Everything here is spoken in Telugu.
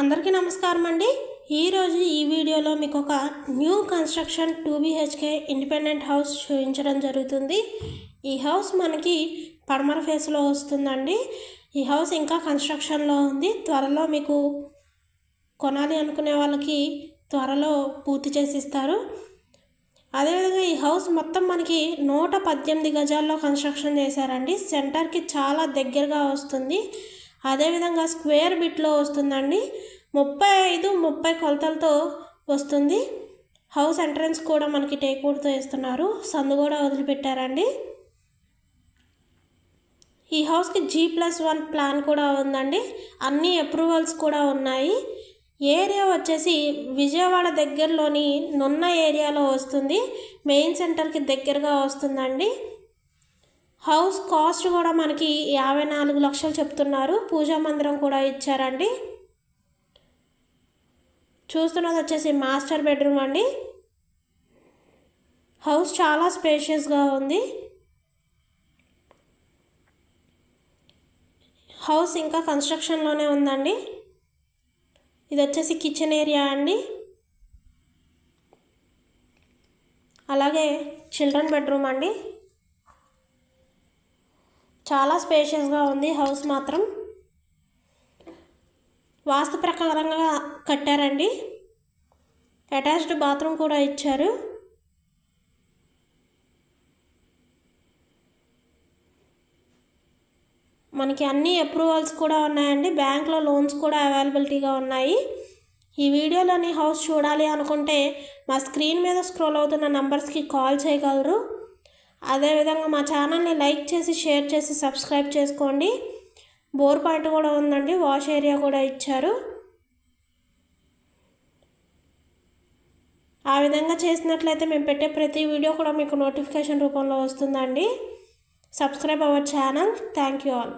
అందరికీ నమస్కారం అండి. ఈరోజు ఈ వీడియోలో మీకు ఒక new construction two BHK independent house చూపించడం జరుగుతుంది. ఈ హౌస్ మనకి పడమర ఫేస్లో వస్తుందండి. ఈ హౌస్ ఇంకా కన్స్ట్రక్షన్లో ఉంది. త్వరలో మీకు కొనాలి అనుకునే వాళ్ళకి త్వరలో పూర్తి చేసి ఇస్తారు. అదేవిధంగా ఈ హౌస్ మొత్తం మనకి నూట పద్దెనిమిది గజాల్లో కన్స్ట్రక్షన్ చేశారండి. సెంటర్కి చాలా దగ్గరగా వస్తుంది. అదేవిధంగా స్క్వేర్ బిట్లో వస్తుందండి. ముప్పై ఐదు ముప్పై కొలతలతో వస్తుంది. హౌస్ ఎంట్రన్స్ కూడా మనకి టేక్వుడ్తో వేస్తున్నారు. సందు కూడా వదిలిపెట్టారండి. ఈ హౌస్కి జీ ప్లస్ వన్ ప్లాన్ కూడా ఉందండి. అన్ని అప్రూవల్స్ కూడా ఉన్నాయి. ఏరియా వచ్చేసి విజయవాడ దగ్గరలోని నున్న ఏరియాలో వస్తుంది. మెయిన్ సెంటర్కి దగ్గరగా వస్తుందండి. హౌస్ కాస్ట్ కూడా మనకి యాభై నాలుగు లక్షలు చెప్తున్నారు. పూజా మందిరం కూడా ఇచ్చారండి. చూస్తున్నది వచ్చేసి మాస్టర్ బెడ్రూమ్ అండి. హౌస్ చాలా స్పేషియస్గా ఉంది. హౌస్ ఇంకా కన్స్ట్రక్షన్లోనే ఉందండి. ఇది వచ్చేసి కిచెన్ ఏరియా అండి. అలాగే చిల్డ్రన్ బెడ్రూమ్ అండి. చాలా స్పేషియస్గా ఉంది హౌస్ మాత్రం. వాస్తు ప్రకారంగా కట్టారండి. అటాచ్డ్ బాత్రూమ్ కూడా ఇచ్చారు. మనకి అన్ని అప్రూవల్స్ కూడా ఉన్నాయండి. బ్యాంక్లో లోన్స్ కూడా అవైలబిలిటీగా ఉన్నాయి. ఈ వీడియోలోని హౌస్ చూడాలి అనుకుంటే మా స్క్రీన్ మీద స్క్రోల్ అవుతున్న నంబర్స్కి కాల్ చేయగలరు. అదేవిధంగా మా ఛానల్ని లైక్ చేసి షేర్ చేసి సబ్స్క్రైబ్ చేసుకోండి. బోర్ పాయింట్ కూడా ఉందండి వాష్ ఏరియా కూడా ఇచ్చారు. ఆ విధంగా చేసినట్లయితే మేము పెట్టే ప్రతి వీడియో కూడా మీకు నోటిఫికేషన్ రూపంలో వస్తుందండి. Subscribe our channel. Thank you all.